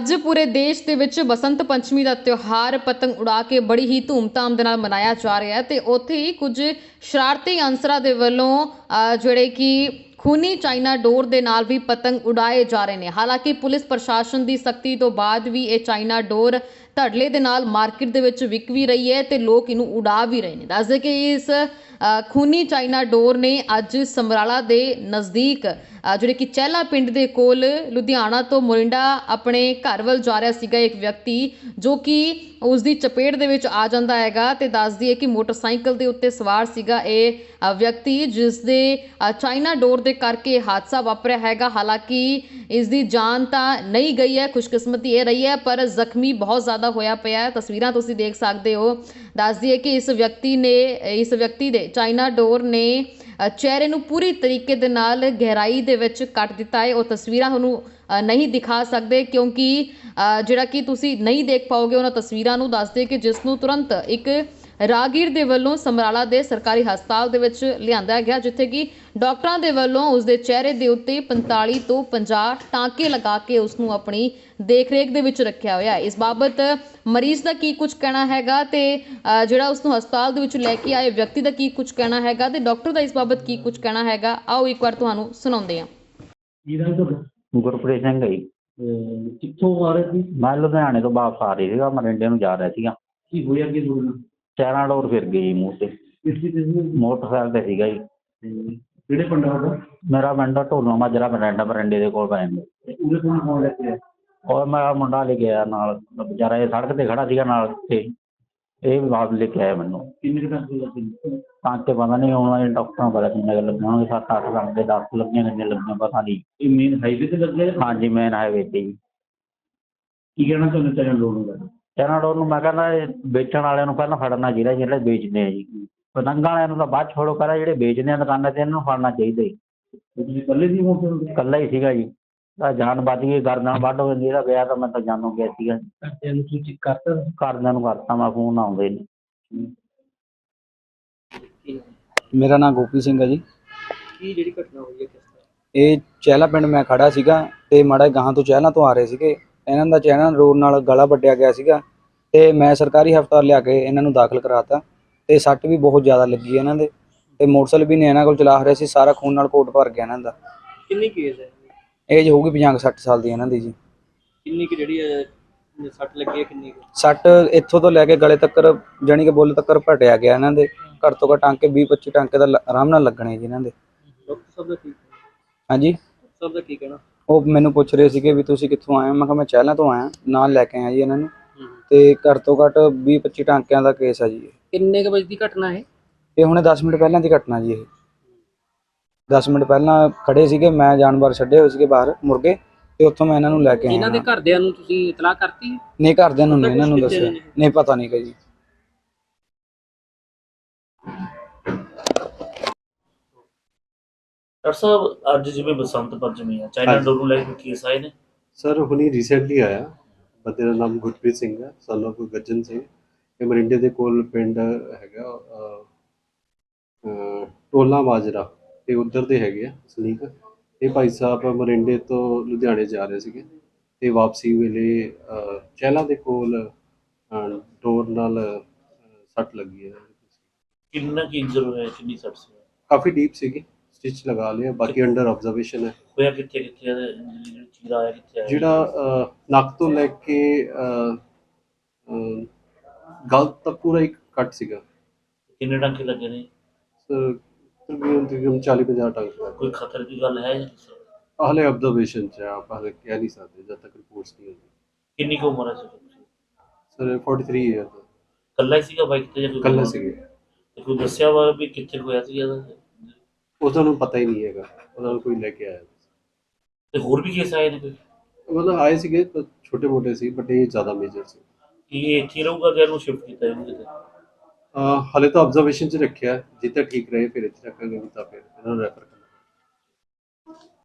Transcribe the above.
ਅੱਜ ਪੂਰੇ ਦੇਸ਼ ਦੇ ਵਿੱਚ ਬਸੰਤ ਪੰਚਮੀ ਦਾ ਤਿਉਹਾਰ ਪਤੰਗ ਉਡਾ ਕੇ ਬੜੀ ਹੀ ਧੂਮਧਾਮ ਦੇ ਨਾਲ ਮਨਾਇਆ ਜਾ ਰਿਹਾ ਹੈ ਤੇ ਉੱਥੇ ਹੀ ਕੁਝ ਸ਼ਰਾਰਤੀ ਅਨਸਰਾਂ ਦੇ ਵੱਲੋਂ ਜਿਹੜੇ ਕਿ ਖੂਨੀ ਚਾਈਨਾ ਡੋਰ ਦੇ ਨਾਲ ਵੀ ਪਤੰਗ ਉਡਾਏ ਜਾ ਰਹੇ ਨੇ। ਹਾਲਾਂਕਿ ਪੁਲਿਸ ਪ੍ਰਸ਼ਾਸਨ ਦੀ ਸਖਤੀ ਤੋਂ ਬਾਅਦ ਵੀ ਇਹ ਚਾਈਨਾ ਡੋਰ ਧੜਲੇ ਦੇ ਨਾਲ ਮਾਰਕੀਟ ਦੇ ਵਿੱਚ ਵਿਕ ਵੀ ਰਹੀ ਹੈ ਤੇ ਲੋਕ ਇਹਨੂੰ ਉਡਾ ਵੀ ਰਹੇ ਨੇ। ਦੱਸਦੇ ਕਿ ਇਸ ਖੂਨੀ ਚਾਈਨਾ ਡੋਰ ਨੇ ਅੱਜ ਸਮਰਾਲਾ ਦੇ ਨਜ਼ਦੀਕ ਜਿਹੜੇ ਕਿ ਚਹਿਲਾ ਪਿੰਡ ਦੇ ਕੋਲ ਲੁਧਿਆਣਾ ਤੋਂ ਮੋਰਿੰਡਾ ਆਪਣੇ ਘਰ ਵੱਲ ਜਾ ਰਿਹਾ ਸੀਗਾ ਇੱਕ ਵਿਅਕਤੀ, ਜੋ ਕਿ ਉਸ ਦੀ ਚਪੇਟ ਦੇ ਵਿੱਚ ਆ ਜਾਂਦਾ ਹੈਗਾ ਤੇ ਦੱਸਦੀ ਹੈ ਕਿ ਮੋਟਰਸਾਈਕਲ ਦੇ ਉੱਤੇ ਸਵਾਰ ਸੀਗਾ ਇਹ ਵਿਅਕਤੀ ਜਿਸ ਦੇ ਚਾਈਨਾ ਡੋਰ ਦੇ ਕਰਕੇ ਹਾਦਸਾ ਵਾਪਰਿਆ ਹੈਗਾ। ਹਾਲਾਂਕਿ ਇਸ ਦੀ ਜਾਨ ਤਾਂ ਨਹੀਂ ਗਈ ਹੈ, ਖੁਸ਼ਕਿਸਮਤੀ ਇਹ ਰਹੀ ਹੈ, ਪਰ ਜ਼ਖਮੀ ਬਹੁਤ ਜ਼ਿਆਦਾ ਹੋਇਆ ਪਿਆ ਹੈ। ਤਸਵੀਰਾਂ ਤੁਸੀਂ ਦੇਖ ਸਕਦੇ ਹੋ। ਦੱਸਦੀ ਹੈ ਕਿ ਇਸ ਵਿਅਕਤੀ ਨੇ ਇਸ ਵਿਅਕਤੀ ਦੇ ਚਾਈਨਾ ਡੋਰ ਨੇ ਚਿਹਰੇ ਨੂੰ ਪੂਰੀ ਤਰੀਕੇ ਦੇ ਨਾਲ ਗਹਿਰਾਈ ਦੇ ਵਿੱਚ ਕੱਟ ਦਿੱਤਾ ਹੈ। ਉਹ ਤਸਵੀਰਾਂ ਤੁਹਾਨੂੰ ਨਹੀਂ ਦਿਖਾ ਸਕਦੇ ਕਿਉਂਕਿ ਅ, ਜਿਹੜਾ ਕਿ ਤੁਸੀਂ ਨਹੀਂ ਦੇਖ ਪਾਓਗੇ ਉਹਨਾਂ ਤਸਵੀਰਾਂ ਨੂੰ। ਦੱਸਦੇ ਕਿ ਜਿਸ ਨੂੰ ਤੁਰੰਤ ਇੱਕ ਰਾਗੀਰ ਦੇ ਵੱਲੋਂ ਸਮਰਾਲਾ ਦੇ ਸਰਕਾਰੀ ਹਸਪਤਾਲ ਦੇ ਵਿੱਚ ਲਿਆਂਦਾ ਗਿਆ ਜਿੱਥੇ ਕਿ ਡਾਕਟਰਾਂ ਦੇ ਵੱਲੋਂ ਉਸ ਦੇ ਚਿਹਰੇ ਦੇ ਉੱਤੇ 45 ਤੋਂ 50 ਟਾਂਕੇ ਲਗਾ ਕੇ ਉਸ ਨੂੰ ਆਪਣੀ ਦੇਖਰੇਖ ਦੇ ਵਿੱਚ ਰੱਖਿਆ ਹੋਇਆ ਹੈ। ਇਸ ਬਾਬਤ ਮਰੀਜ਼ ਦਾ ਕੀ ਕੁਝ ਕਹਿਣਾ ਹੈਗਾ ਤੇ ਜਿਹੜਾ ਉਸ ਨੂੰ ਹਸਪਤਾਲ ਦੇ ਵਿੱਚ ਲੈ ਕੇ ਆਏ ਵਿਅਕਤੀ ਦਾ ਕੀ ਕੁਝ ਕਹਿਣਾ ਹੈਗਾ ਤੇ ਡਾਕਟਰ ਦਾ ਇਸ ਬਾਬਤ ਕੀ ਕੁਝ ਕਹਿਣਾ ਹੈਗਾ ਆਓ ਇੱਕ ਵਾਰ ਤੁਹਾਨੂੰ ਸੁਣਾਉਂਦੇ ਹਾਂ। ਤੁਹਾਡਾ? ਗੁਰਪ੍ਰੀਤ ਸਿੰਘ ਜੀ। ਅਹ ਕਿੱਥੋਂ ਆ ਰਹੇ ਸੀ? ਮੈਂ ਲੁਧਿਆਣੇ ਤੋਂ ਵਾਪਸ ਆ ਰਹੀ ਸੀਗਾ ਮਰਿੰਡੇ ਨੂੰ ਜਾ ਰਿਹਾ ਸੀਗਾ। ਕੀ ਹੋਇਆ ਕੀ ਤੁਹਾਨੂੰ ਚਾਰਾਂ ਡੋਰ ਫਿਰ ਗਈ ਮੂੰਹ ਤੇ। ਦੇ? ਮੋਟਰਸਾਈਕਲ ਤੇ ਸੀਗਾ ਜੀ। ਕਿਹੜੇ ਪਿੰਡਾਂ ਦਾ ਮੇਰਾ ਪਿੰਡ ਢੋਲੋ ਮਾਜਰਾ ਮਰਿੰਡਾ ਮਰਿੰਡੇ ਦੇ ਕੋਲ ਪੈਂਦਾ ਉਹਦੇ ਕੋਲ ਕੌਣ ਲੈ ਕੇ ਆਇਆ? ਔਰ ਮੇਰਾ ਮੁੰਡਾ ਲੈ ਕੇ ਆਇਆ ਨਾਲ ਵਿਚਾਰਾ ਇਹ ਸੜਕ ਤੇ ਖੜਾ ਸੀਗਾ ਨਾਲ ਤੇ ਇਹ ਵੀ ਵਾਪਸ ਲੈ ਕੇ ਆਇਆ ਮੈਨੂੰ। ਕਿੰਨੇ ਕੁ ਟਾਂਕੇ ਲੱਗੇ ਤਾਂ ਤੇ ਪਤਾ ਨਹੀਂ ਹੁਣ ਇਹ ਡਾਕਟਰਾਂ ਨੂੰ ਪਤਾ ਕਿੰਨੇ ਕੁ ਲੱਗੇ ਹੋਣਗੇ ਸੱਤ ਅੱਠ ਲੱਗੇ 10 ਲੱਗੀਆਂ ਕਿੰਨੇ ਲੱਗੀਆਂ ਪਤਾ ਨਹੀਂ। ਇਹ ਮੇਨ ਹਾਈਵੇ ਤੇ ਲੱਗੇ ਆ? ਹਾਂਜੀ ਮੇਨ ਹਾਈਵੇ ਤੇ ਜੀ। ਕੀ ਕਹਿਣਾ ਚਾਹੁੰਦੇ ਚਾਹੇ ਲੋੜ ਹੁੰਦਾ ਡੋਰ ਨੂੰ ਮੈਂ ਕਹਿੰਦਾ ਇਹ ਵੇਚਣ ਵਾਲਿਆਂ ਨੂੰ ਪਹਿਲਾਂ ਫੜਨਾ ਚਾਹੀਦਾ ਜਿਹੜੇ ਵੇਚਦੇ ਆ ਜੀ। ਪਤੰਗਾਂ ਵਾਲਿਆਂ ਨੂੰ ਤਾਂ ਬਾਅਦ 'ਚ ਛੋੜੋ ਕਰਾ ਜਿਹੜੇ ਵੇਚਦੇ ਆ ਦੁਕਾਨਾਂ ਤੇ ਇਹਨਾਂ ਨੂੰ ਫੜਨਾ ਚਾਹੀਦਾ ਜੀ। ਤੁਸੀਂ ਇਕੱਲੇ ਹੀ ਸੀਗਾ ਜੀ। ਤਾਂ ਜਾਨ ਬਚ ਗਈ ਗਰਦਨ ਵੱਢ ਹੋ ਇਹਦਾ ਵਿਆਹ ਤਾਂ ਮੈਂ ਤਾਂ ਜਾਣੂ ਗਿਆ ਸੀਗਾ। ਘਰਦਿਆਂ ਨੂੰ ਸੂਚਿਤ ਕਰਤਾ ਘਰਦਿਆਂ ਨੂੰ ਕਰਤਾ ਮੈਂ ਫੋਨ ਆਉਂਦੇ ਨੇ ਮੇਰਾ ਨਾਮ ਗੋਪੀ ਸਿੰਘ ਹੈ ਜੀ। ਕੀ ਜਿਹੜੀ ਘਟਨਾ ਹੋਈ ਹੈ ਕਿਸ ਤਰ੍ਹਾਂ? ਇਹ ਚਹਿਲਾ ਪਿੰਡ ਮੈਂ ਖੜਾ ਸੀਗਾ ਤੇ ਮਾੜਾ ਗਾਹਾਂ ਤੋਂ ਚਹਿਲਾ ਤੋਂ ਆ ਰਹੇ ਸੀਗੇ। ਇਹਨਾਂ ਦਾ ਚਹਿਲਾ ਰੋਡ ਨਾਲ ਗਲਾ ਵੱਢਿਆ ਗਿਆ ਸੀਗਾ ਤੇ ਮੈਂ ਸਰਕਾਰੀ ਹਸਪਤਾਲ ਲਿਆ ਕੇ ਇਹਨਾਂ ਨੂੰ ਦਾਖਲ ਕਰਾਤਾ ਤੇ ਸੱਟ ਵੀ ਬਹੁਤ ਜ਼ਿਆਦਾ ਲੱਗੀ ਇਹਨਾਂ ਦੇ ਤੇ ਮੋਟਰਸਾਈਕਲ ਵੀ ਨੇ ਇਹਨਾਂ ਕੋਲ ਚਲਾ ਰਹੇ ਸੀ ਸਾਰਾ ਖੂਨ ਨਾਲ ਕੋਟ ਭਰ ਗਿਆ ਇਹਨਾਂ ਦਾ। ਕਿੰਨੀ ਕੇਸ ਹੈ? ਏਜ ਹੋਊਗੀ 50 60 ਸਾਲ ਦੀ ਇਹਨਾਂ ਦੀ ਜੀ। ਕਿੰਨੀ ਕਿ ਜਿਹੜੀ ਸੱਟ ਲੱਗੀ ਹੈ ਕਿੰਨੀ ਕੁ? ਸੱਟ ਇੱਥੋਂ ਤੋਂ ਲੈ ਕੇ ਗਲੇ ਤੱਕ ਜਾਣੀ ਕਿ ਬੁੱਲ ਤੱਕ ਭਟਿਆ ਗਿਆ ਇਹਨਾਂ ਦੇ। ਘੱਟ ਤੋਂ ਘੱਟ ਟਾਂਕੇ 20 25 ਟਾਂਕੇ ਦਾ ਲ- ਆਰਾਮ ਨਾਲ ਲੱਗਣੇ ਜੀ ਇਹਨਾਂ ਦੇ। ਡਾਕਟਰ ਸਾਹਿਬ ਦਾ ਕੀ ਹਾਂਜੀ? ਸਾਹਿਬ ਦਾ ਕੀ ਕਹਿਣਾ? ਉਹ ਮੈਨੂੰ ਪੁੱਛ ਰਹੇ ਸੀਗੇ ਵੀ ਤੁਸੀਂ ਕਿੱਥੋਂ ਆਏ ਹੋ? ਮੈਂ ਕਿਹਾ ਮੈਂ ਚਹਿਲਾਂ ਤੋਂ ਆਇਆ ਨਾਲ ਲੈ ਕੇ ਆਇਆ ਜੀ ਇਹਨਾਂ ਨੂੰ। ਤੇ ਘੱਟ ਤੋਂ ਘੱਟ 20 25 ਟਾਂਕਿਆਂ ਦਾ ਕੇਸ ਆ ਜੀ ਇਹ। ਕਿੰਨੇ ਕੁ ਵਜੇ ਦੀ ਘਟਨਾ ਹੈ ਇਹ ਹੁਣੇ 10 ਮਿੰਟ ਪਹਿਲਾਂ ਦੀ ਘਟਨਾ ਜੀ ਇਹ। 10 ਮਿੰਟ ਪਹਿਲਾਂ ਖੜੇ ਸੀਗੇ ਮੈਂ ਜਾਨਵਰ ਛੱਡੇ ਹੋਏ ਸੀਗੇ ਬਾਹਰ ਮੁਰਗੇ ਤੇ ਉੱਥੋਂ ਮੈਂ ਇਹਨਾਂ ਨੂੰ ਲੈ ਕੇ ਆਇਆ। ਇਹਨਾਂ ਦੇ ਘਰਦਿਆਂ ਨੂੰ ਤੁਸੀਂ ਇਤਲਾਹ ਕਰਤੀ? ਨਹੀਂ ਘਰਦਿਆਂ ਨੂੰ ਨਹੀਂ ਇਹਨਾਂ ਨੂੰ ਦੱਸਿਆ? ਨਹੀਂ। ਪਤਾ ਨਹੀਂ ਕਿ ਜੀ। ਡਾਕਟਰ ਸਾਹਿਬ ਅੱਜ ਜਿਵੇਂ ਬਸੰਤ ਪੰਚਮੀ ਆ ਚਾਈਨਾ ਹਾਂਜੀ। ਡੋਰ ਨੂੰ ਲੈ ਕੇ ਕੇਸ ਆਏ ਨੇ? ਸਰ ਹੁਣੀ ਰੀਸੈਂਟਲੀ ਆਇਆ। ਬੰਦੇ ਦਾ ਨਾਮ ਗੁਰਪ੍ਰੀਤ ਸਿੰਘ ਹੈ son of ਗੱਜਨ ਸਿੰਘ। ਇਹ ਮਰਿੰਡੇ ਦੇ ਕੋਲ ਪਿੰਡ ਹੈਗਾ ਅਹ, ਅਹ, ਟੋਲਾ ਮਾਜਰਾ ਤੇ ਉਧਰ ਦੇ ਹੈਗੇ ਆ ਸਲੀਕ। ਇਹ ਭਾਈ ਸਾਹਿਬ ਮਰਿੰਡੇ ਤੋਂ ਲੁਧਿਆਣੇ ਜਾ ਰਹੇ ਸੀਗੇ। ਤੇ ਵਾਪਸੀ ਵੇਲੇ ਅਹ, ਚਹਿਲਾ ਦੇ ਕੋਲ ਅਹ, ਡੋਰ ਨਾਲ ਅਹ, ਸੱਟ ਲੱਗੀ ਹੈ। ਕਿੰਨਾ ਕੀ ਇੰਜਰ ਹੋਇਆ ਕਿੰਨੀ ਸੱਟ ਸੀ? ਕਾਫੀ ਡੀਪ ਸੀਗੀ। ਸਟਿਚ ਲਗਾ ਲਿਆ ਬਾਕੀ ਅੰਡਰ ਆਬਜ਼ਰਵੇਸ਼ਨ ਹੈ ਹੋਇਆ ਕਿੱਥੇ ਕਿੱਥੇ ਆ ਤੇ ਜਿਹੜਾ ਚੀਰਾ ਆਇਆ ਕਿੱਥੇ ਆਇਆ ਜਿਹੜਾ ਅਹ, ਨੱਕ ਤੋਂ ਲੈ ਕੇ ਅਹ, ਅਹ, ਗਲ ਤੱਕ ਪੂਰਾ ਇੱਕ ਕੱਟ ਸੀਗਾ ਕਿੰਨੇ ਟਾਂਕੇ ਲੱਗੇ ਨੇ ਸਰ ਤਕਰੀਬਨ ਤਕਰੀਬਨ 40 50 ਟੰਗ ਸੀਗਾ ਕੋਈ ਖਤਰੇ ਦੀ ਗੱਲ ਹੈ ਜਾਂ ਨਹੀਂ? ਹਾਲੇ ਆਬਜ਼ਰਵੇਸ਼ਨ ਚ ਹੈ, ਆਪਾਂ ਹਾਲੇ ਕਹਿ ਨਹੀਂ ਸਕਦੇ ਜਦ ਤੱਕ ਰਿਪੋਰਟਸ ਨਹੀਂ ਹੁੰਦੀ ਕਿੰਨੀ ਕੁ ਉਮਰ ਹੈ ਸੀ ਸਰ 43 ਇਅਰ ਦਾ ਕੱਲਾ ਹੀ ਸੀਗਾ ਬਾਈਕ ਤੇ ਜਾਂ ਕੋਈ ਕੱਲਾ ਹੋਰ? ਸੀਗੇ ਤੇ ਕੋਈ ਦੱਸਿਆ ਵਾ ਵੀ ਕਿੱਥੇ ਹੋਇਆ ਸੀ ਇਹਦਾ ਉਹਨਾਂ ਨੂੰ ਪਤਾ ਹੀ ਨਹੀਂ ਹੈਗਾ। ਉਹਨਾਂ ਨੂੰ ਕੋਈ ਲੈ ਕੇ ਆਇਆ ਤੇ ਹੋਰ ਵੀ ਕੇਸ ਆਏ ਨੇ ਕੋਈ? ਮਤਲਬ ਆਏ ਸੀਗੇ ਪਰ ਛੋਟੇ ਮੋਟੇ ਸੀ ਬਟ ਇਹ ਜ਼ਿਆਦਾ ਮੇਜਰ ਸੀ। ਕੀ ਇਹ ਇੱਥੇ ਰਹੂਗਾ ਜਾਂ ਇਹਨੂੰ ਸ਼ਿਫਟ ਕੀਤਾ ਇਹਨੂੰ ਕਿਤੇ? ਅਹ, ਹਾਲੇ ਤਾਂ ਆਬਜ਼ਰਵੇਸ਼ਨ ਚ ਰੱਖਿਆ। ਜਿੱਥੇ ਠੀਕ ਰਹੇ ਫਿਰ ਇੱਥੇ ਰੱਖਾਂਗੇ ਨਹੀਂ ਤਾਂ ਫਿਰ ਇਹਨਾਂ ਨੂੰ ਰੈਫਰ